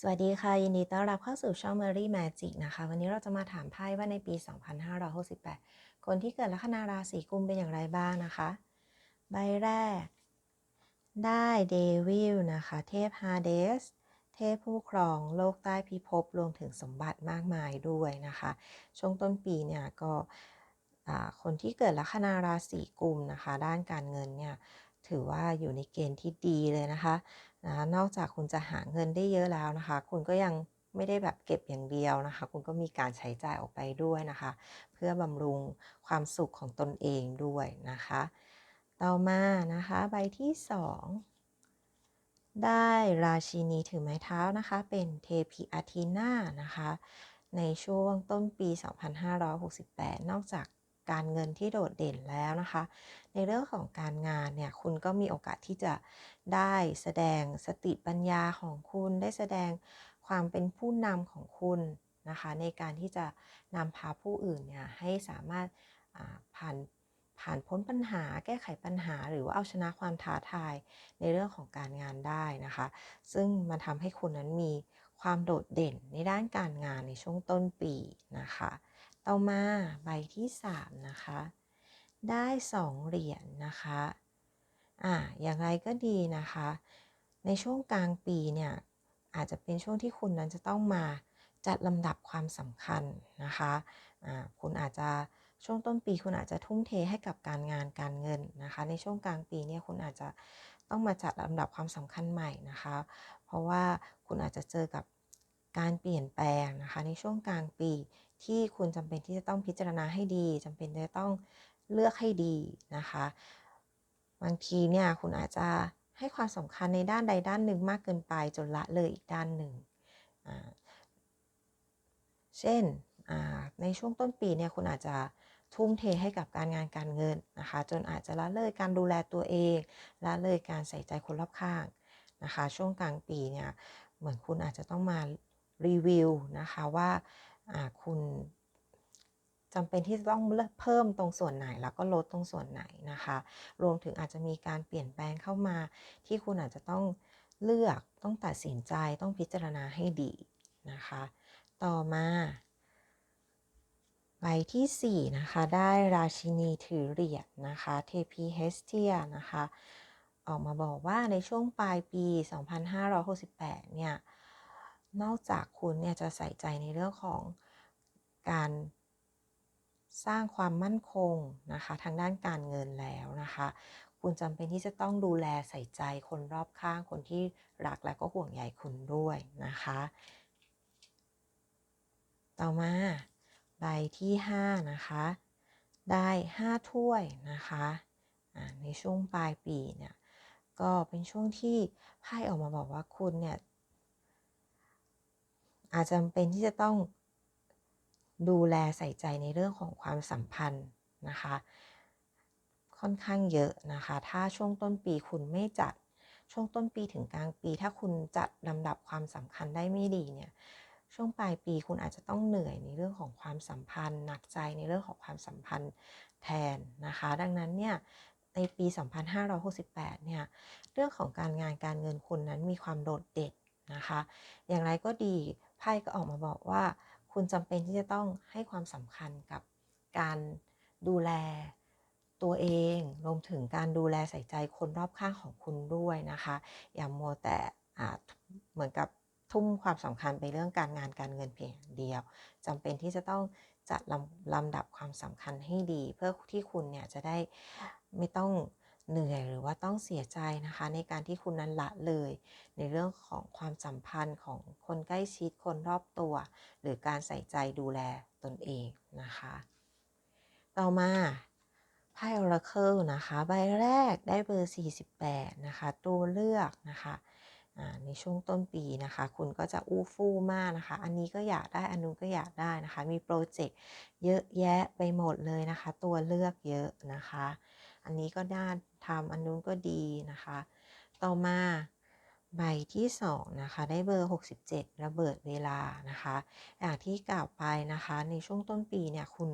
สวัสดีค่ะ ยินดีต้อนรับเข้าสู่ช่อง Mary Magic นะคะ วันนี้เราจะมาถามไพ่ว่าในปี 2568 คนที่เกิดลัคนาราศีกุมเป็นอย่างไรบ้างนะคะ ใบแรก ได้เดวิลนะคะ เทพฮาเดส เทพผู้ครองโลกใต้พิภพรวมถึงสมบัติมากมายด้วยนะคะ ช่วงต้นปีเนี่ยก็คนที่เกิดลัคนาราศีกุมนะคะ ด้านการเงินเนี่ยถือว่าอยู่ในเกณฑ์ที่ดีเลยนะคะ นะนอกจากคุณจะหาเงินได้เยอะแล้วนะคะ คุณก็ยังไม่ได้แบบเก็บอย่างเดียวนะคะ คุณก็มีการใช้จ่ายออกไปด้วยนะคะ เพื่อบำรุงความสุขของตนเองด้วยนะคะ ต่อมานะคะใบที่ 2 ได้ราชินีถือไม้เท้านะคะ เป็นเทพีอาทีนานะคะ ในช่วงต้นปี 2568 นอกจาก การเงินที่โดดเด่นแล้วนะคะ ในเรื่องของการงานเนี่ยคุณก็มีโอกาสที่จะได้แสดงสติปัญญาของคุณได้แสดงความเป็นผู้นำของคุณนะคะในการที่จะนำพาผู้อื่นเนี่ยให้สามารถผ่านผ่านพ้นปัญหาแก้ไขปัญหา หรือว่าเอาชนะความท้าทายในเรื่องของการงานได้นะคะ ซึ่งมันทำให้คุณนั้นมีความโดดเด่นในด้านการงานในช่วงต้นปีนะคะ ต่อมาใบที่ 3 นะคะ ได้ 2 เหรียญนนะคะอ่าอย่างไรก็ดีนะคะ ในช่วงกลางปีเนี่ยอาจจะเป็นช่วงที่คุณนั้นจะต้องมาจัดลำดับความสำคัญนะคะอ่าคุณอาจจะช่วงต้นปีคุณอาจจะทุ่มเทให้กับการงานการเงินนะคะ ในช่วงกลางปีเนี่ยคุณอาจจะต้องมาจัดลำดับความสำคัญใหม่นะคะ เพราะว่าคุณอาจจะเจอกับ การเปลี่ยนแปลงนะคะในช่วงกลางปีที่คุณจำเป็นที่จะต้องพิจารณาให้ดีจำเป็นจะต้องเลือกให้ดีนะคะ บางทีเนี่ยคุณอาจจะให้ความสำคัญในด้านใดด้านหนึ่งมากเกินไปจนละเลยอีกด้านหนึ่ง เช่นในช่วงต้นปีเนี่ยคุณอาจจะทุ่มเทให้กับการงานการเงินนะคะ จนอาจจะละเลยการดูแลตัวเองละเลยการใส่ใจคนรอบข้างนะคะ ช่วงกลางปีเนี่ยเหมือนคุณอาจจะต้องมา รีวิวนะคะว่าคุณจำเป็นที่จะต้องเพิ่มตรงส่วนไหนแล้วก็ลดตรงส่วนไหนนะคะ รวมถึงอาจจะมีการเปลี่ยนแปลงเข้ามา ที่คุณอาจจะต้องเลือกต้องตัดสินใจต้องพิจารณาให้ดีนะคะ ต่อมาใบที่ 4 นะคะ ได้ราชินีถือเหรียญนะคะเทพีเฮสเทียนะคะ ออกมาบอกว่าในช่วงปลายปี 2568 เนี่ย นอกจากคุณเนี่ยจะใส่ใจในเรื่องของการสร้างความมั่นคงนะคะทางด้านการเงินแล้วนะคะ คุณจำเป็นที่จะต้องดูแลใส่ใจคนรอบข้างคนที่รักและก็ห่วงใยคุณด้วยนะคะ ต่อมาใบที่ 5 นะคะ ได้ 5 ถ้วยนะคะในช่วงปลายปีเนี่ยก็เป็นช่วงที่ไพ่ออกมาบอกว่าคุณเนี่ย อาจจะเป็นที่จะต้องดูแลใส่ใจในเรื่องของความสัมพันธ์นะคะ ค่อนข้างเยอะนะคะ ถ้าช่วงต้นปีคุณไม่จัดช่วงต้นปีถึงกลางปี ถ้าคุณจัดลำดับความสำคัญได้ไม่ดีเนี่ยช่วงปลายปีคุณอาจจะต้องเหนื่อยในเรื่องของความสัมพันธ์ หนักใจในเรื่องของความสัมพันธ์แทนนะคะ ดังนั้นเนี่ยในปี 2568 เนี่ยเรื่องของการงานการเงินคุณนั้นมีความโดดเด่นนะคะ อย่างไรก็ดี ไพ่ก็ออกมาบอกว่า คุณจำเป็นที่จะต้องให้ความสำคัญกับการดูแลตัวเองรวมถึงการดูแลใส่ใจคนรอบข้างของคุณด้วยนะคะ อย่ามัวแต่เหมือนกับทุ่มความสำคัญไปเรื่องการงานการเงินเพียงเดียวจำเป็นที่จะต้องจัดลำลำดับความสำคัญให้ดี เพื่อที่คุณเนี่ยจะได้ไม่ต้อง เหนื่อยหรือว่าต้องเสียใจนะคะ ในการที่คุณนั้นละเลย ในเรื่องของความสัมพันธ์ของคนใกล้ชิดคนรอบตัว หรือการใส่ใจดูแลตนเองนะคะ ต่อมาไพ่ออร์เคิลนะคะใบแรกได้เบอร์ 48 นะคะตัวเลือกนะคะในช่วงต้นปีนะคะ คุณก็จะอู้ฟู่มากนะคะ อันนี้ก็อยากได้ อันนู้นก็อยากได้นะคะ มีโปรเจกต์เยอะแยะไปหมดเลยนะคะ ตัวเลือกเยอะนะคะ อันนี้ก็น่าทำอันนู้นก็ดีนะคะ ต่อมาใบที่2นะคะได้เบอร์ 67 ระเบิดเวลานะคะอย่างที่กล่าวไปนะคะในช่วงต้นปีเนี่ยคุณ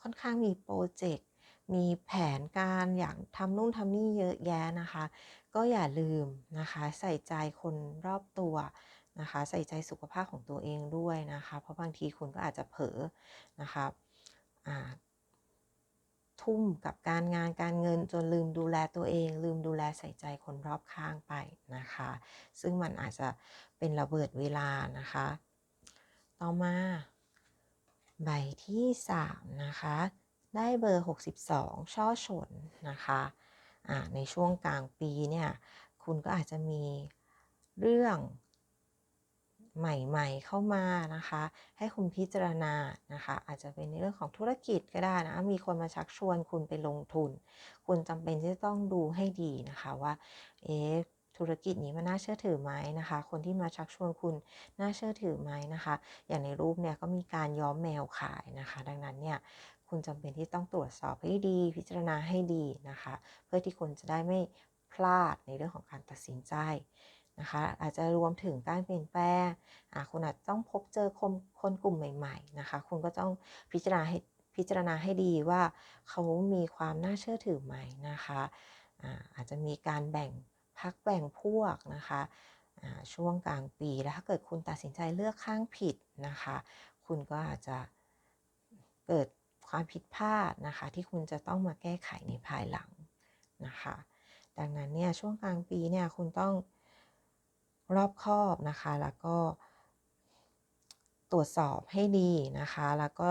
ค่อนข้างมีโปรเจกต์มีแผนการอย่างทำนู่นทำนี่เยอะแยะนะคะ ก็อย่าลืมนะคะใส่ใจคนรอบตัวนะคะใส่ใจสุขภาพของตัวเองด้วยนะคะ เพราะบางทีคุณก็อาจจะเผลอนะคะอ่า ทุ่มกับการงานการเงินจนลืมดูแลตัวเอง ลืมดูแลใส่ใจคนรอบข้างไปนะคะ ซึ่งมันอาจจะเป็นระเบิดเวลานะคะ ต่อมา ใบที่ 3 นะคะ ได้เบอร์ 62 ช่อฉนนะคะะในช่วงกลางปีเนี่ย คุณก็อาจจะมีเรื่อง ใหม่ๆเข้ามานะคะ ให้คุณพิจารณานะคะ อาจจะเป็นในเรื่องของธุรกิจก็ได้นะ มีคนมาชักชวนคุณไปลงทุน คุณจำเป็นที่จะต้องดูให้ดีนะคะว่า เอ๊ะธุรกิจนี้มันน่าเชื่อถือไหมนะคะ คนที่มาชักชวนคุณน่าเชื่อถือไหมนะคะ อย่างในรูปเนี่ยก็มีการย้อมแมวขายนะคะ ดังนั้นเนี่ยคุณจำเป็นที่ต้องตรวจสอบให้ดี พิจารณาให้ดีนะคะ เพื่อที่คุณจะได้ไม่พลาดในเรื่องของการตัดสินใจ นะคะอาจจะรวมถึงการเปลี่ยนแปลงคุณอาจต้องพบเจอคนคนกลุ่มใหม่ๆนะคะคุณก็ต้องพิจารณาให้พิจารณาให้ดีว่าเขามีความน่าเชื่อถือไหมนะคะอาอาจจะมีการแบ่งพักแบ่งพวกนะคะช่วงกลางปีแล้วถ้าเกิดคุณตัดสินใจเลือกข้างผิดนะคะ คุณก็อาจจะเกิดความผิดพลาดนะคะ ที่คุณจะต้องมาแก้ไขในภายหลังนะคะ ดังนั้นเนี่ยช่วงกลางปีเนี่ยคุณต้อง รอบคอบนะคะ แล้วก็ ตรวจสอบให้ดีนะคะ แล้วก็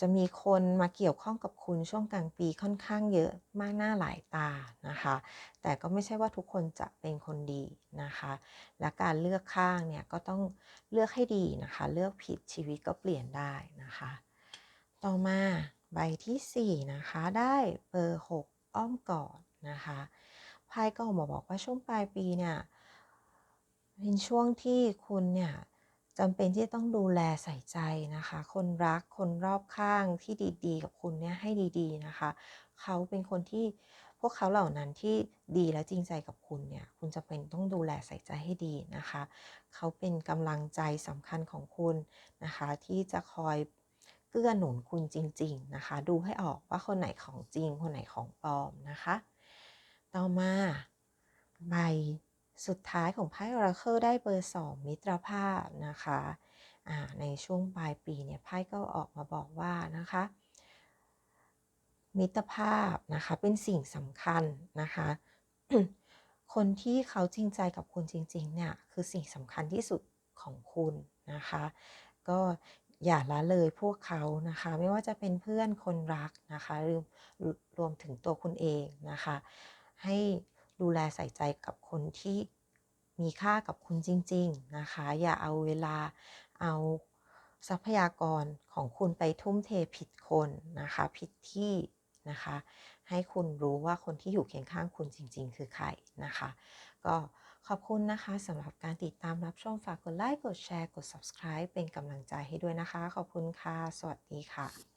จะมีคนมาเกี่ยวข้องกับคุณช่วงกลางปีค่อนข้างเยอะมากหน้าหลายตานะคะ แต่ก็ไม่ใช่ว่าทุกคนจะเป็นคนดีนะคะ และการเลือกข้างเนี่ยก็ต้องเลือกให้ดีนะคะ เลือกผิดชีวิตก็เปลี่ยนได้นะคะ ต่อมาใบที่ 4 นะคะ ได้เบอร์ 6 อ้อมกอดนะคะไพ่ก็ออกมาบอกว่าช่วงปลายปีเนี่ย เป็นช่วงที่คุณเนี่ยจำเป็นที่ต้องดูแลใส่ใจนะคะ คนรักคนรอบข้างที่ดีๆ กับคุณเนี่ยให้ดีๆนะคะ เขาเป็นคนที่พวกเขาเหล่านั้นที่ดีและจริงใจกับคุณเนี่ย คุณจะเป็นต้องดูแลใส่ใจให้ดีนะคะ เขาเป็นกำลังใจสำคัญของคุณนะคะ ที่จะคอยเกื้อหนุนคุณจริง ๆนะคะ ดูให้ออกว่าคนไหนของจริง คนไหนของปลอมนะคะ ต่อมาใบ สุดท้ายของไพ่อราเคิลได้เบอร์ 2 มิตรภาพนะคะในช่วงปลายปีเนี่ยไพ่ก็ออกมาบอกว่านะคะ มิตรภาพนะคะเป็นสิ่งสำคัญนะคะ คนที่เขาจริงใจกับคุณจริงๆเนี่ยคือสิ่งสำคัญที่สุดของคุณนะคะ ก็อย่าละเลยพวกเขานะคะ ไม่ว่าจะเป็นเพื่อนคนรักนะคะรรวมถึงตัวคุณเองนะคะ ให้ ดูแลใส่ใจกับคนที่มีค่ากับคุณจริง ๆ นะคะ อย่าเอาเวลาเอาทรัพยากรของคุณไปทุ่มเทผิดคนนะคะ ผิดที่นะคะ ให้คุณรู้ว่าคนที่อยู่เคียงข้างคุณจริง ๆ คือใครนะคะ ก็ขอบคุณนะคะสำหรับการติดตามรับชมฝากกดไลค์ กดแชร์ กด subscribe เป็นกำลังใจให้ด้วยนะคะ ขอบคุณค่ะ สวัสดีค่ะ